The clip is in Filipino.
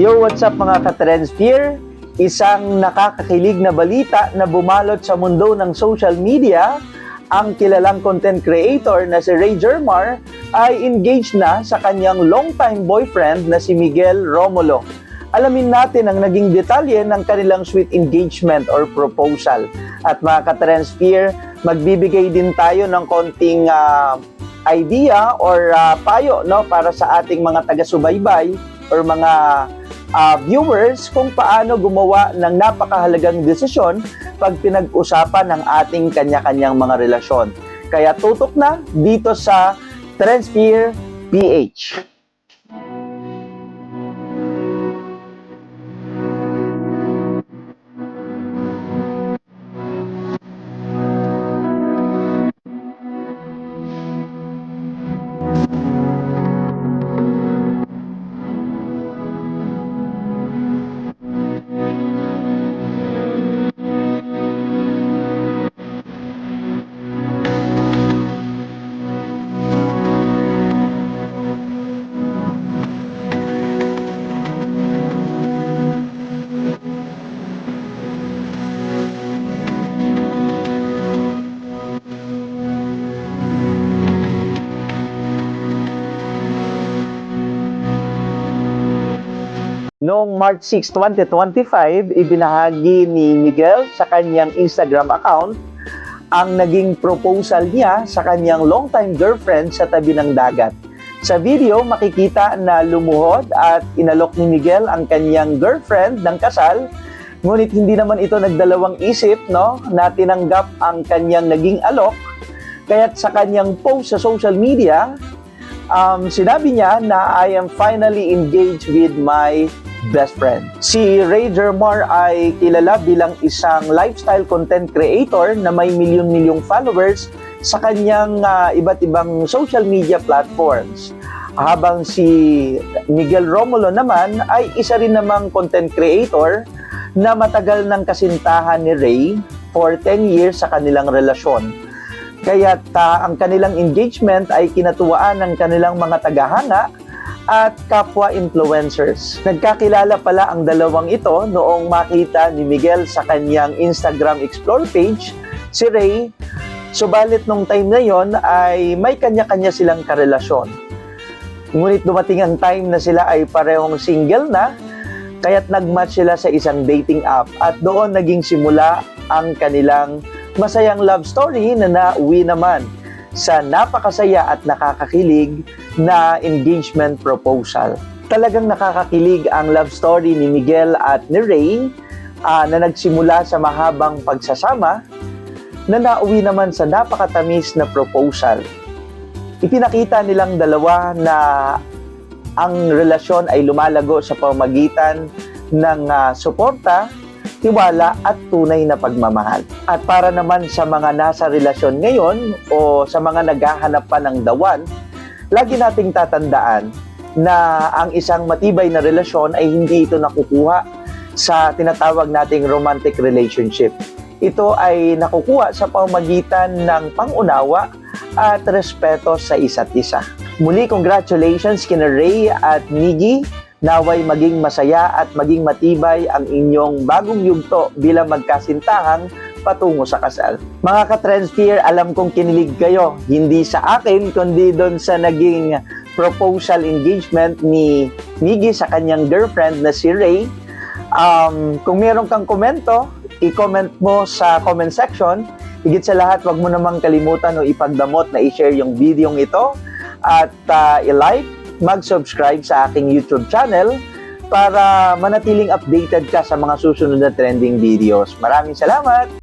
Yo, what's up mga ka-Trendsphere? Isang nakakakilig na balita na bumalot sa mundo ng social media, ang kilalang content creator na si Ray Jermar ay engaged na sa kanyang longtime boyfriend na si Miguel Romulo. Alamin natin ang naging detalye ng kanilang sweet engagement or proposal. At mga ka-Trendsphere, magbibigay din tayo ng konting ah, idea or ah, payo no para sa ating mga taga-subaybay or mga ah, viewers kung paano gumawa ng napakahalagang desisyon pag pinag-usapan ng ating kanya-kanyang mga relasyon. Kaya tutok na dito sa Trendsphere PH. Noong March 6, 2025, ibinahagi ni Miguel sa kanyang Instagram account ang naging proposal niya sa kanyang longtime girlfriend sa tabi ng dagat. Sa video, makikita na lumuhod at inalok ni Miguel ang kanyang girlfriend ng kasal, ngunit hindi naman ito nagdalawang isip no, na tinanggap ang kanyang naging alok, kaya't sa kanyang post sa social media, um, sinabi niya na I am finally engaged with my best friend. Si Ray Jermar ay kilala bilang isang lifestyle content creator na may milyon-milyong followers sa kanyang ah, iba't ibang social media platforms. Habang si Miguel Romulo naman ay isa rin namang content creator na matagal ng kasintahan ni Ray for 10 years sa kanilang relasyon. Kaya ang kanilang engagement ay kinatuwaan ng kanilang mga tagahanga at kapwa influencers. Nagkakilala pala ang dalawang ito noong makita ni Miguel sa kanyang Instagram Explore page, si Ray. Subalit nung time na yon ay may kanya-kanya silang karelasyon. Ngunit dumating ang time na sila ay parehong single na, kaya't nagmatch sila sa isang dating app at doon naging simula ang kanilang masayang love story na nauwi naman sa napakasaya at nakakakilig na engagement proposal. Talagang nakakakilig ang love story ni Miguel at ni Ray ah, na nagsimula sa mahabang pagsasama na nauwi naman sa napakatamis na proposal. Ipinakita nilang dalawa na ang relasyon ay lumalago sa pamagitan ng ah, suporta, tiwala at tunay na pagmamahal. At para naman sa mga nasa relasyon ngayon o sa mga naghahanap pa ng dawan, lagi nating tatandaan na ang isang matibay na relasyon ay hindi ito nakukuha sa tinatawag nating romantic relationship. Ito ay nakukuha sa pamagitan ng pangunawa at respeto sa isa't isa. Muli, congratulations kina Ray at Miggy Naway maging masaya at maging matibay ang inyong bagong yugto bilang magkasintahang patungo sa kasal. Mga ka-Trendsphere, alam kong kinilig kayo, hindi sa akin, kundi doon sa naging proposal engagement ni Miggy sa kanyang girlfriend na si Ray. Um, kung meron kang komento, i-comment mo sa comment section. Higit sa lahat, wag mo namang kalimutan o ipagdamot na i-share yung video ito at uh, i-like mag-subscribe sa aking YouTube channel para manatiling updated ka sa mga susunod na trending videos. Maraming salamat!